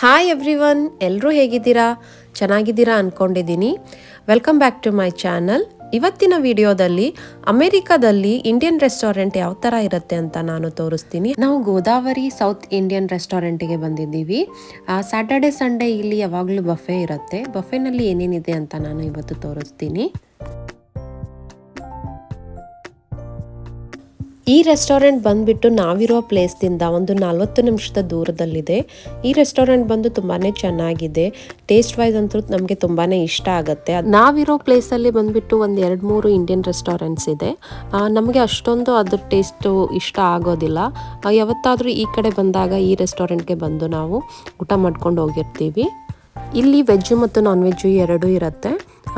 Hi every one ಎಲ್ಲರೂ ಹೇಗಿದ್ದೀರಾ? ಚೆನ್ನಾಗಿದ್ದೀರಾ ಅಂದ್ಕೊಂಡಿದ್ದೀನಿ welcome back to my channel ಇವತ್ತಿನ ವಿಡಿಯೋದಲ್ಲಿ ಅಮೆರಿಕಾದಲ್ಲಿ ಇಂಡಿಯನ್ ರೆಸ್ಟೋರೆಂಟ್ ಯಾವ ಥರ ಇರುತ್ತೆ ಅಂತ ನಾನು ತೋರಿಸ್ತೀನಿ. ನಾವು ಗೋದಾವರಿ ಸೌತ್ ಇಂಡಿಯನ್ ರೆಸ್ಟೋರೆಂಟಿಗೆ ಬಂದಿದ್ದೀವಿ. ಸ್ಯಾಟರ್ಡೆ ಸಂಡೇ ಇಲ್ಲಿ ಯಾವಾಗಲೂ ಬಫೆ ಇರುತ್ತೆ. ಬಫೆನಲ್ಲಿ ಏನೇನಿದೆ ಅಂತ ನಾನು ಇವತ್ತು ತೋರಿಸ್ತೀನಿ. ಈ ರೆಸ್ಟೋರೆಂಟ್ ಬಂದ್ಬಿಟ್ಟು ನಾವಿರೋ ಪ್ಲೇಸ್ದಿಂದ ಒಂದು ನಲ್ವತ್ತು ನಿಮಿಷದ ದೂರದಲ್ಲಿದೆ. ಈ ರೆಸ್ಟೋರೆಂಟ್ ಬಂದು ತುಂಬಾ ಚೆನ್ನಾಗಿದೆ. ಟೇಸ್ಟ್ ವೈಸ್ ಅಂತೂ ನಮಗೆ ತುಂಬಾ ಇಷ್ಟ ಆಗುತ್ತೆ. ನಾವಿರೋ ಪ್ಲೇಸಲ್ಲಿ ಬಂದುಬಿಟ್ಟು ಒಂದು ಎರಡು ಮೂರು ಇಂಡಿಯನ್ ರೆಸ್ಟೋರೆಂಟ್ಸ್ ಇದೆ. ನಮಗೆ ಅಷ್ಟೊಂದು ಅದ್ರ ಟೇಸ್ಟು ಇಷ್ಟ ಆಗೋದಿಲ್ಲ. ಯಾವತ್ತಾದರೂ ಯಾವತ್ತಾದ್ರೂ ಈ ಕಡೆ ಬಂದಾಗ ಈ ರೆಸ್ಟೋರೆಂಟ್ಗೆ ಬಂದು ನಾವು ಊಟ ಮಾಡ್ಕೊಂಡು ಹೋಗಿರ್ತೀವಿ. ಇಲ್ಲಿ ವೆಜ್ಜು ಮತ್ತು ನಾನ್ ವೆಜ್ಜು ಎರಡೂ ಇರುತ್ತೆ.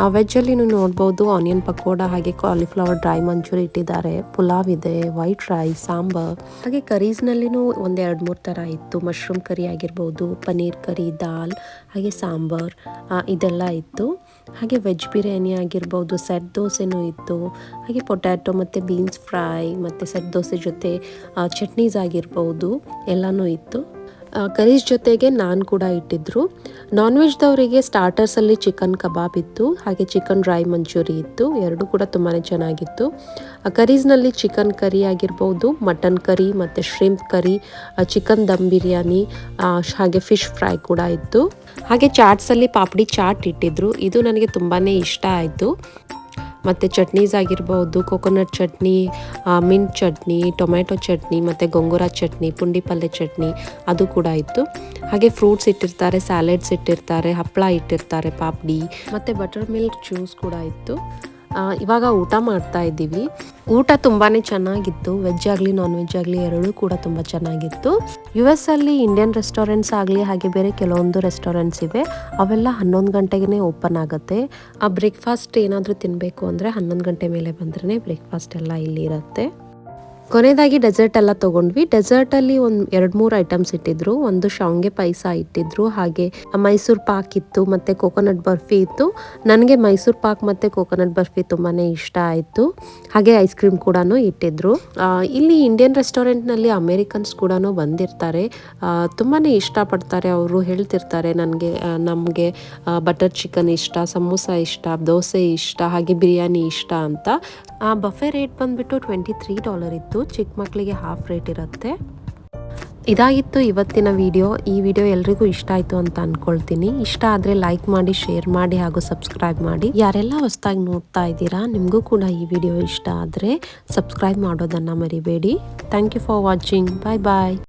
ಆ ವೆಜ್ಜಲ್ಲಿ ನೀವು ನೋಡ್ಬೋದು ಆನಿಯನ್ ಪಕೋಡ, ಹಾಗೆ ಕಾಲಿಫ್ಲವರ್ ಡ್ರೈ ಮಂಚೂರಿ ಇಟ್ಟಿದ್ದಾರೆ. ಪುಲಾವ್ ಇದೆ ವೈಟ್ ರೈಸ್ ಸಾಂಬಾರ್. ಹಾಗೆ ಕರೀಸ್ನಲ್ಲಿನೂ ಒಂದು ಎರಡು ಮೂರು ಥರ ಇತ್ತು. ಮಶ್ರೂಮ್ ಕರಿ ಆಗಿರ್ಬೋದು, ಪನ್ನೀರ್ ಕರಿ ದಾಲ್, ಹಾಗೆ ಸಾಂಬಾರ್ ಇದೆಲ್ಲ ಇತ್ತು. ಹಾಗೆ ವೆಜ್ ಬಿರಿಯಾನಿ ಆಗಿರ್ಬೋದು ಸೆಟ್ ದೋಸೆನೂ ಇತ್ತು. ಹಾಗೆ ಪೊಟ್ಯಾಟೊ ಮತ್ತು ಬೀನ್ಸ್ ಫ್ರೈ ಮತ್ತು ಸೆಟ್ ದೋಸೆ ಜೊತೆ ಚಟ್ನೀಸ್ ಆಗಿರ್ಬೋದು, ಎಲ್ಲನೂ ಇತ್ತು. ಕರೀಸ್ ಜೊತೆಗೆ ನಾನ್ ಕೂಡ ಇಟ್ಟಿದ್ರು. ನಾನ್ ವೆಜ್ದವರಿಗೆ ಸ್ಟಾರ್ಟರ್ಸಲ್ಲಿ ಚಿಕನ್ ಕಬಾಬ್ ಇತ್ತು, ಹಾಗೆ ಚಿಕನ್ ಡ್ರೈ ಮಂಚೂರಿ ಇತ್ತು, ಎರಡೂ ಕೂಡ ತುಂಬಾ ಚೆನ್ನಾಗಿತ್ತು. ಕರೀಸ್ನಲ್ಲಿ ಚಿಕನ್ ಕರಿ ಆಗಿರ್ಬೋದು ಮಟನ್ ಕರಿ ಮತ್ತು shrimp curry chicken dum biryani ಹಾಗೆ ಫಿಶ್ ಫ್ರೈ ಕೂಡ ಇತ್ತು. ಹಾಗೆ ಚಾಟ್ಸಲ್ಲಿ ಪಾಪಡಿ ಚಾಟ್ ಇಟ್ಟಿದ್ರು. ಇದು ನನಗೆ ತುಂಬಾ ಇಷ್ಟ ಆಯಿತು. ಮತ್ತು ಚಟ್ನೀಸ್ ಆಗಿರ್ಬೋದು coconut chutney mint chutney tomato chutney, ಮತ್ತು ಗೊಂಗೂರ ಚಟ್ನಿ, ಪುಂಡಿ ಪಲ್ಯ ಚಟ್ನಿ, ಅದು ಕೂಡ ಇತ್ತು. ಹಾಗೆ ಫ್ರೂಟ್ಸ್ ಇಟ್ಟಿರ್ತಾರೆ ಸ್ಯಾಲೆಡ್ಸ್ ಇಟ್ಟಿರ್ತಾರೆ ಹಪ್ಪಳ ಇಟ್ಟಿರ್ತಾರೆ, ಪಾಪಡಿ, ಮತ್ತು ಬಟರ್ ಮಿಲ್ಕ್ ಜ್ಯೂಸ್ ಕೂಡ ಇತ್ತು. ಇವಾಗ ಊಟ ಮಾಡ್ತಾ ಇದ್ದೀವಿ. ಊಟ ತುಂಬಾ ಚೆನ್ನಾಗಿತ್ತು. ವೆಜ್ ಆಗಲಿ ನಾನ್ ವೆಜ್ ಆಗಲಿ ಎರಡೂ ಕೂಡ ತುಂಬ ಚೆನ್ನಾಗಿತ್ತು. ಯು ಎಸ್ ಅಲ್ಲಿ ಇಂಡಿಯನ್ ರೆಸ್ಟೋರೆಂಟ್ಸ್ ಆಗಲಿ, ಹಾಗೆ ಬೇರೆ ಕೆಲವೊಂದು ರೆಸ್ಟೋರೆಂಟ್ಸ್ ಇವೆ. ಅವೆಲ್ಲ ಹನ್ನೊಂದು ಗಂಟೆಗೆ ಓಪನ್ ಆಗುತ್ತೆ. ಆ ಬ್ರೇಕ್ಫಾಸ್ಟ್ ಏನಾದರೂ ತಿನ್ನಬೇಕು ಅಂದರೆ ಹನ್ನೊಂದು ಗಂಟೆ ಮೇಲೆ ಬಂದ್ರೇ ಬ್ರೇಕ್ಫಾಸ್ಟ್ ಎಲ್ಲ ಇಲ್ಲಿ ಇರುತ್ತೆ. ಕೊನೆಯದಾಗಿ ಡೆಸರ್ಟ್ ಎಲ್ಲ ಡೆಸರ್ಟ್ ಡೆಸರ್ಟಲ್ಲಿ ಒಂದು ಎರಡು ಮೂರು ಐಟಮ್ಸ್ ಇಟ್ಟಿದ್ರು. ಒಂದು ಶಾವ್ಗೆ ಪಾಯಸ ಇಟ್ಟಿದ್ರು. ಹಾಗೆ ಮೈಸೂರು ಪಾಕ್ ಇತ್ತು, ಮತ್ತು ಕೋಕೋನಟ್ ಬರ್ಫಿ ಇತ್ತು. ನನಗೆ ಮೈಸೂರು ಪಾಕ್ ಮತ್ತು ಕೋಕೋನಟ್ ಬರ್ಫಿ ತುಂಬಾ ಇಷ್ಟ ಆಯಿತು. ಹಾಗೆ ಐಸ್ ಕ್ರೀಮ್ ಕೂಡ ಇಟ್ಟಿದ್ರು. ಇಲ್ಲಿ ಇಂಡಿಯನ್ ರೆಸ್ಟೋರೆಂಟ್ನಲ್ಲಿ ಅಮೇರಿಕನ್ಸ್ ಕೂಡ ಬಂದಿರ್ತಾರೆ. ತುಂಬಾ ಇಷ್ಟಪಡ್ತಾರೆ. ಅವರು ಹೇಳ್ತಿರ್ತಾರೆ, ನನಗೆ ನಮಗೆ ಬಟರ್ ಚಿಕನ್ ಇಷ್ಟ, ಸಮೋಸ ಇಷ್ಟ, ದೋಸೆ ಇಷ್ಟ, ಹಾಗೆ ಬಿರಿಯಾನಿ ಇಷ್ಟ ಅಂತ. ಆ ಬಫೆ ರೇಟ್ ಬಂದ್ಬಿಟ್ಟು ಟ್ವೆಂಟಿ ತ್ರೀ ಡಾಲರ್ ಇತ್ತು. ಚಿಕ್ಕ ಮಕ್ಕಳಿಗೆ ಹಾಫ್ ರೇಟ್ ಇರುತ್ತೆ. ಇದಾಗಿತ್ತು ಇವತ್ತಿನ ವಿಡಿಯೋ ಈ ವಿಡಿಯೋ ಎಲ್ರಿಗೂ ಇಷ್ಟ ಆಯಿತು ಅಂತ ಅಂದ್ಕೊಳ್ತೀನಿ ಇಷ್ಟ ಆದರೆ ಲೈಕ್ ಮಾಡಿ ಶೇರ್ ಮಾಡಿ ಹಾಗೂ ಸಬ್ಸ್ಕ್ರೈಬ್ ಮಾಡಿ. ಯಾರೆಲ್ಲ ಹೊಸದಾಗಿ ನೋಡ್ತಾ ಇದ್ದೀರಾ, ನಿಮಗೂ ಕೂಡ ಈ ವಿಡಿಯೋ ಇಷ್ಟ ಆದರೆ ಸಬ್ಸ್ಕ್ರೈಬ್ ಮಾಡೋದನ್ನು ಮರಿಬೇಡಿ. Thank you for watching bye bye